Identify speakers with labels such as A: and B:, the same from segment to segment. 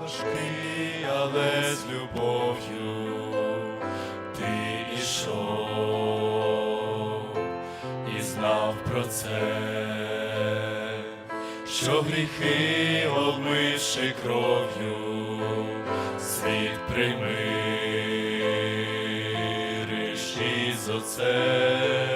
A: важкий, але з любов'ю ти ішов і знав про це, що гріхи, обмивши кров'ю, світ примириш із отцем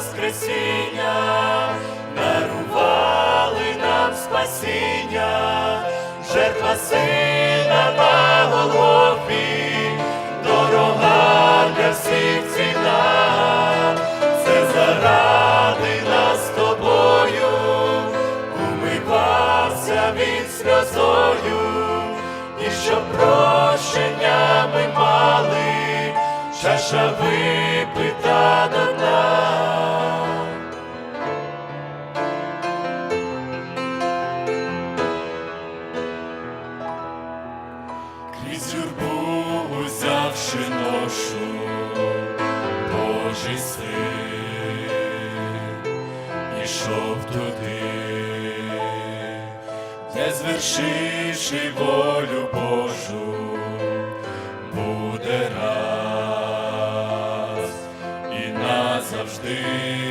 A: воскресіння. Дарували нам спасіння, жертва сина на Голгофі, дорога для всіх ціна, це заради нас тобою, умивався він сльозою, і щоб прощення ми мали, чаша випита до дна. Крізь юрбу узявши ношу, Божий син, ішов туди, де звершивши волю Божу, буде раз і назавжди.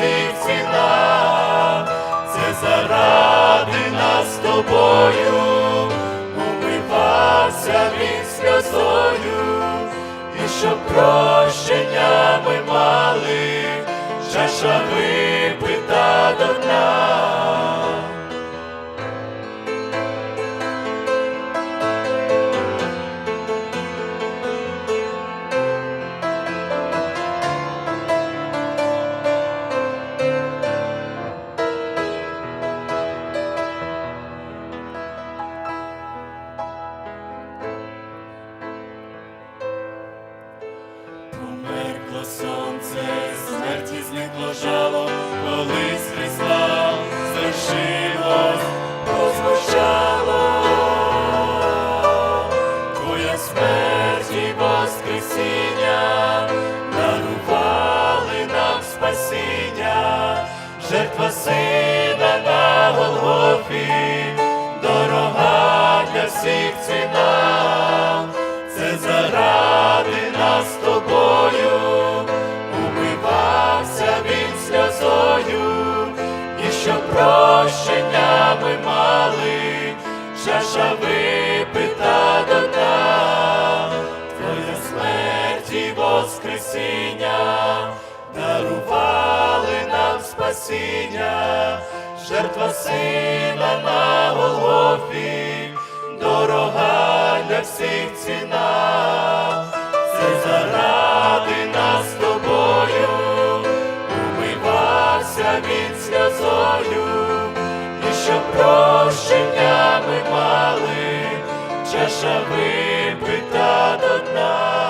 A: Всіх ціна, це заради нас з тобою, умивався він сльозою, і щоб прощення ми мали, чаша випита до дна. Жало, коли з Христа звершилось, прозвучало. Твоя смерть і воскресіння дарували нам спасіння, жертва сина на Голгофі, дорога для всіх ціна, це заради чаша випита до дна, Твоя смерть і воскресіння дарували нам спасіння, жертва сина на Голгофі, дорога для всіх ціна, це заради нас тобою, умивався він сльозою, щоб прощення ми мали, чаша випита до дна.